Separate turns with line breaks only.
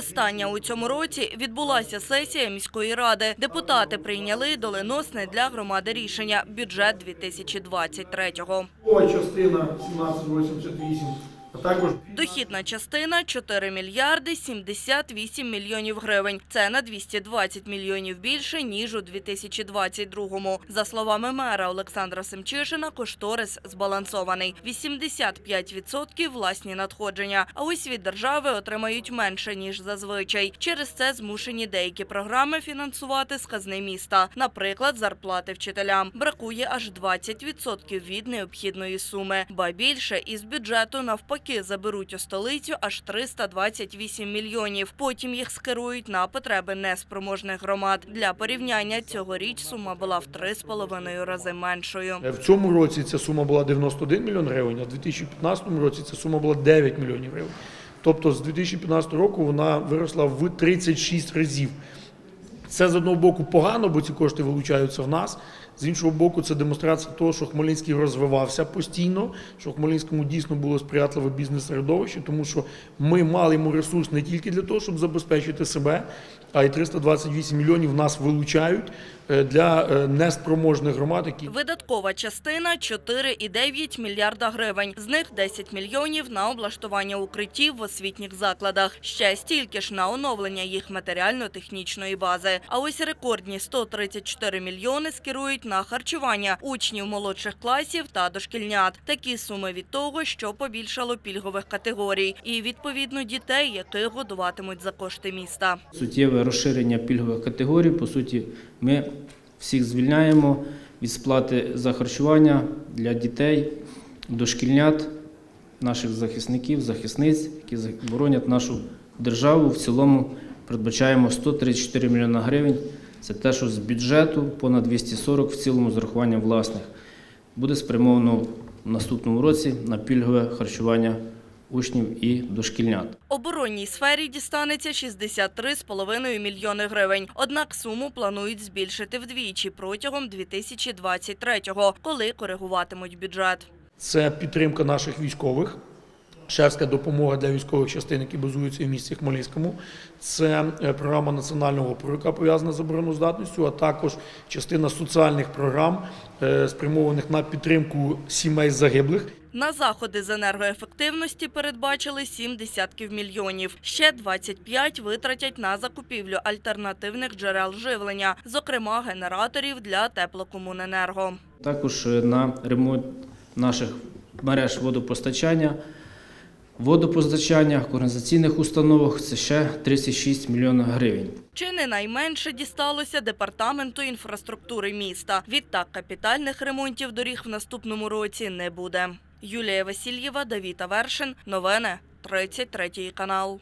Остання у цьому році відбулася сесія міської ради. Депутати прийняли доленосне для громади рішення бюджет 2023-го.
Ова частина 1788, а також
Дохідна частина 4 мільярди 78 мільйонів гривень. Це на 220 мільйонів більше, ніж у 2022-му. За словами мера Олександра Семчишина, кошторис збалансований. 85% – власні надходження. А ось від держави отримають менше, ніж зазвичай. Через це змушені деякі програми фінансувати з казни міста. Наприклад, зарплати вчителям. Бракує аж 20% від необхідної суми. Ба більше, із бюджету навпаки заберуть у столицю аж 328 мільйонів. Потім їх скерують на потреби неспроможних громад. Для порівняння цьогоріч сума була в 3,5 рази меншою.
в цьому році ця сума була 91 мільйон гривень, а в 2015 році ця сума була 9 мільйонів гривень. Тобто з 2015 року вона виросла в 36 разів. Це з одного боку погано, бо ці кошти вилучаються в нас. З іншого боку, це демонстрація того, що Хмельницький розвивався постійно, що Хмельницькому дійсно було сприятливе бізнес-середовище, тому що ми мали йому ресурс не тільки для того, щоб забезпечити себе, а й 328 мільйонів нас вилучають для е, неспроможних громад, які
Видаткова частина 4,9 мільярда гривень. З них 10 мільйонів на облаштування укриттів в освітніх закладах. Ще стільки ж на оновлення їх матеріально-технічної бази. А ось рекордні 134 мільйони скерують на харчування учнів молодших класів та дошкільнят. Такі суми від того, що побільшало пільгових категорій, і відповідно дітей, яких годуватимуть за кошти міста.
суттєве розширення пільгових категорій. По суті, ми всіх звільняємо від сплати за харчування для дітей, дошкільнят, наших захисників, захисниць, які боронять нашу державу. В цілому передбачаємо 134 мільйона гривень. Це те, що з бюджету понад 240 в цілому з урахуванням власних буде спрямовано в наступному році на пільгове харчування учнів і дошкільнят.
Оборонній сфері дістанеться 63,5 мільйони гривень. Однак суму планують збільшити вдвічі протягом 2023-го, коли коригуватимуть бюджет.
це підтримка наших військових. Шефська допомога для військових частин, які базуються в місті Хмельницькому. Це е, програма національного опору, яка пов'язана з обороноздатністю, а також частина соціальних програм, е, спрямованих на підтримку сімей загиблих.
На заходи з енергоефективності передбачили 7 десятків мільйонів. Ще 25 витратять на закупівлю альтернативних джерел живлення, зокрема генераторів для теплокомуненерго.
Також е, на ремонт наших мереж водопостачання, водопостачання, організаційних установах це ще 36 мільйонів гривень.
Чи не найменше дісталося департаменту інфраструктури міста. Відтак капітальних ремонтів доріг в наступному році не буде. Юлія Васильєва, Давіта Вершин, Новини 33 канал.